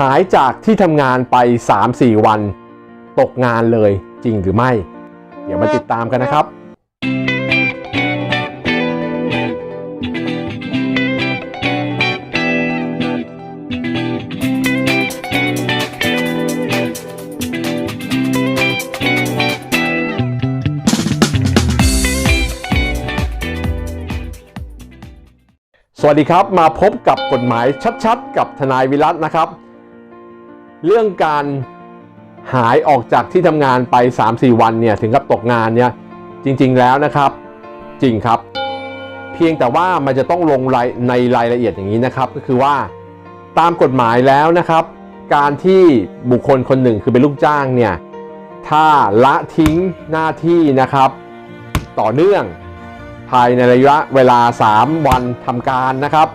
หายจากที่ทำงานไป 3-4 วัน ตกงานเลยจริงหรือไม่ เดี๋ยวมาติดตามกันนะครับสวัสดีครับ มาพบกับกฎหมายชัดๆ กับทนายวิรัตนะครับ เรื่องการหายออกจากที่ทำงานไป 3-4 วันเนี่ยถึงกับตกงานเนี่ยจริงๆแล้วนะครับจริงครับ เพียงแต่ว่ามันจะต้องลงรายในรายละเอียดอย่างนี้นะครับ ก็คือว่าตามกฎหมายแล้วนะครับ การที่บุคคลคนหนึ่งคือเป็นลูกจ้างเนี่ยถ้าละทิ้งหน้าที่นะครับ ต่อเนื่องภายในระยะเวลา 3 วันทำการนะครับ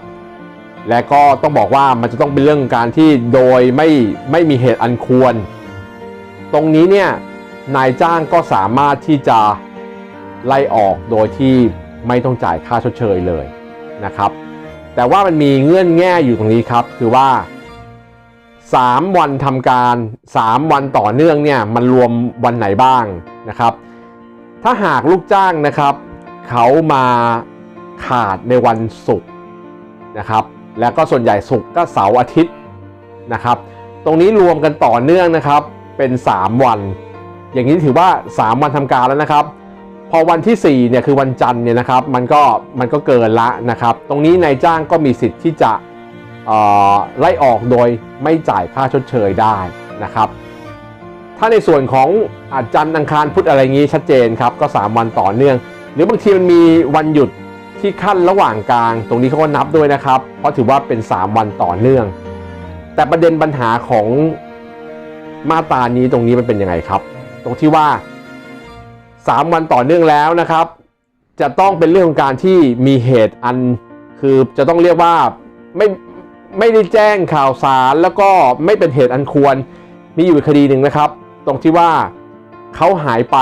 และก็ต้องบอกว่ามันจะต้องเป็นเรื่องการที่โดยไม่ไม่มีเหตุอันควร ตรงนี้เนี่ยนายจ้างก็สามารถที่จะไล่ออกโดยที่ไม่ต้องจ่ายค่าชดเชยเลยนะครับ แต่ว่ามันมีเงื่อนแง่อยู่ตรงนี้ครับ คือว่า 3 วันทำการ 3 วันต่อเนื่องเนี่ยมันรวมวันไหนบ้างนะครับ ถ้าหากลูกจ้างนะครับ เขามาขาดในวันศุกร์นะครับ แล้วก็ส่วนใหญ่ศุกร์ก็เสาร์อาทิตย์นะครับ ตรงนี้รวมกันต่อเนื่องนะครับเป็น 3 วัน อย่างนี้ถือว่า 3 วันทำการแล้วนะครับ พอวันที่4เนี่ยคือวันจันทร์เนี่ยนะครับมันก็มันก็เกินละนะครับ ตรงนี้นายจ้างก็มีสิทธิ์ที่จะไล่ออกโดยไม่จ่ายค่าชดเชยได้นะครับ ถ้าในส่วนของอาจันทร์อังคารพุธอะไรงี้ชัดเจนครับก็ 3 วันต่อเนื่อง หรือบางทีมันมีวันหยุด ที่ขั้นระหว่างกลาง ตรงนี้เขาก็นับด้วยนะครับ เพราะถือว่าเป็น 3 วันต่อเนื่อง แต่ประเด็นปัญหาของมาตรานี้ตรงนี้มันเป็นยังไงครับ ตรงที่ว่า 3 วันต่อเนื่องแล้วนะครับ จะต้องเป็นเรื่องของการที่มีเหตุอันคือจะต้องเรียกว่าไม่ไม่ได้แจ้งข่าวสารแล้วก็ไม่เป็นเหตุอันควรมีอยู่คดีหนึ่งนะครับ ตรงที่ว่าเขาหายไป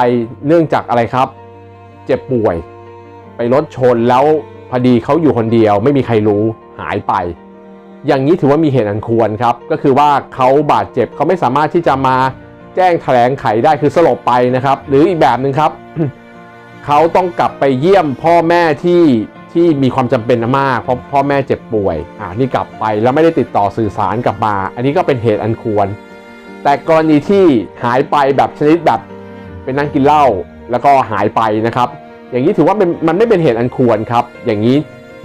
เนื่องจากอะไรครับ เจ็บป่วย ไปรถชนแล้วพอดีเขาอยู่คนเดียว ไม่มีใครรู้หายไป อย่างนี้ถือว่ามีเหตุอันควรครับ ก็คือว่าเขาบาดเจ็บเขาไม่สามารถที่จะมาแจ้งแถลงไขได้คือสลบไปนะครับ หรืออีกแบบหนึ่งครับเขาต้องกลับไปเยี่ยมพ่อแม่ที่ที่มีความจำเป็นมากเพราะพ่อแม่เจ็บป่วย อ่านี่กลับไปแล้วไม่ได้ติดต่อสื่อสารกลับมา อันนี้ก็เป็นเหตุอันควร แต่กรณีที่หายไปแบบชนิดแบบเป็นนั่งกินเหล้าแล้วก็หายไปนะครับ อย่างนี้ถือว่ามันไม่เป็นเหตุอันควรครับ อย่างนี้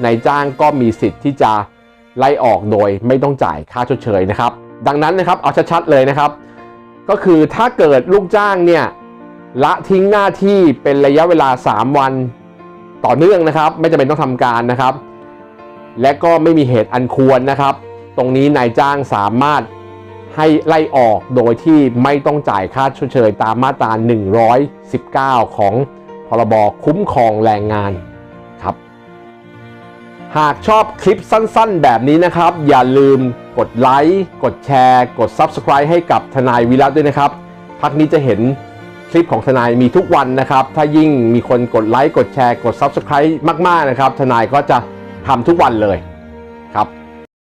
นายจ้างก็มีสิทธิ์ที่จะไล่ออกโดยไม่ต้องจ่ายค่าชดเชยนะครับ ดังนั้นนะครับเอาชัดๆเลยนะครับ ก็คือถ้าเกิดลูกจ้างเนี่ยละทิ้งหน้าที่เป็นระยะเวลา 3 วันต่อเนื่องนะครับ ไม่จำเป็นต้องทำการนะครับ และก็ไม่มีเหตุอันควรนะครับ ตรงนี้นายจ้างสามารถให้ไล่ออกโดยที่ไม่ต้องจ่ายค่าชดเชยตามมาตรา 119 ของ พรบคุ้มครองแรงงานครับ หากชอบคลิปสั้นๆ แบบนี้นะครับ อย่าลืมกดไลค์กดแชร์ กด Subscribe ให้กับทนายวิรัตด้วยนะครับ พักนี้จะเห็นคลิปของทนายมีทุกวันนะครับ ถ้ายิ่งมีคนกดไลค์กดแชร์ กด Subscribe มากๆนะครับ ทนายก็จะทำทุกวันเลย